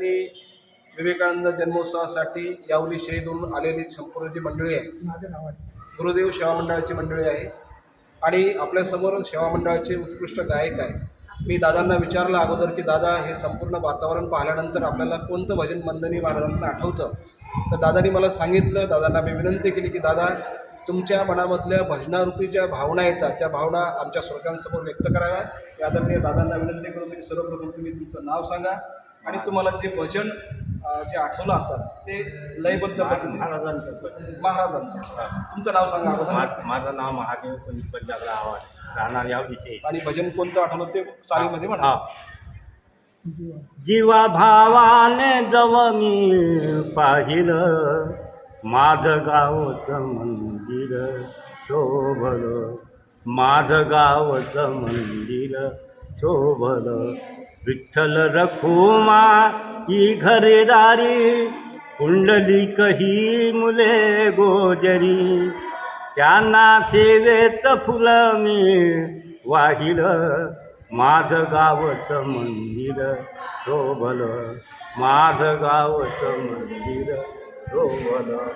आणि विवेकानंद जन्मोत्सवासाठी यावली शहीदून आलेली संपूर्ण जी मंडळी आहे. गुरुदेव सेवा मंडळाची मंडळी आहे. आणि आपल्यासमोर सेवा मंडळाचे उत्कृष्ट गायक आहेत. मी दादांना विचारलं अगोदर की दादा हे संपूर्ण वातावरण पाहिल्यानंतर आपल्याला कोणतं भजन मंदनी महाराजांचं आठवतं? तर दादांनी मला सांगितलं दादांना मी विनंती केली की दादा तुमच्या मनामधल्या भजनारूपी ज्या भावना येतात त्या भावना आमच्या स्वर्गांसमोर व्यक्त कराव्या. या आदरणीय दादांना विनंती करतो की सर्वप्रथम तुम्ही तुमचं नाव सांगा आणि तुम्हाला जे भजन जे आठवलं आता ते लयबद्ध पद्धतीने महाराजांचं महाराजांचं. तुमचं नाव सांगा अगोदर माझं नाव महादेव पंडित पंजाबराव आव्हाड. राहणार या विषयी. आणि भजन कोणतं आठवलं ते चालीमध्ये म्हणा. हा जीवा भावाने जव मी पाहिलं माझं गावचं मंदिर शोभलं. माझं गावचं मंदिर शोभलं. विठ्ठल रखुमा ही घरेदारी कुंडलिक ही मुले गोजरी. त्यांना सेवेचं फुलं मी वाहिल माझं गावचं मंदिर. शोभलं माझं गावचं मंदिर. शोभलं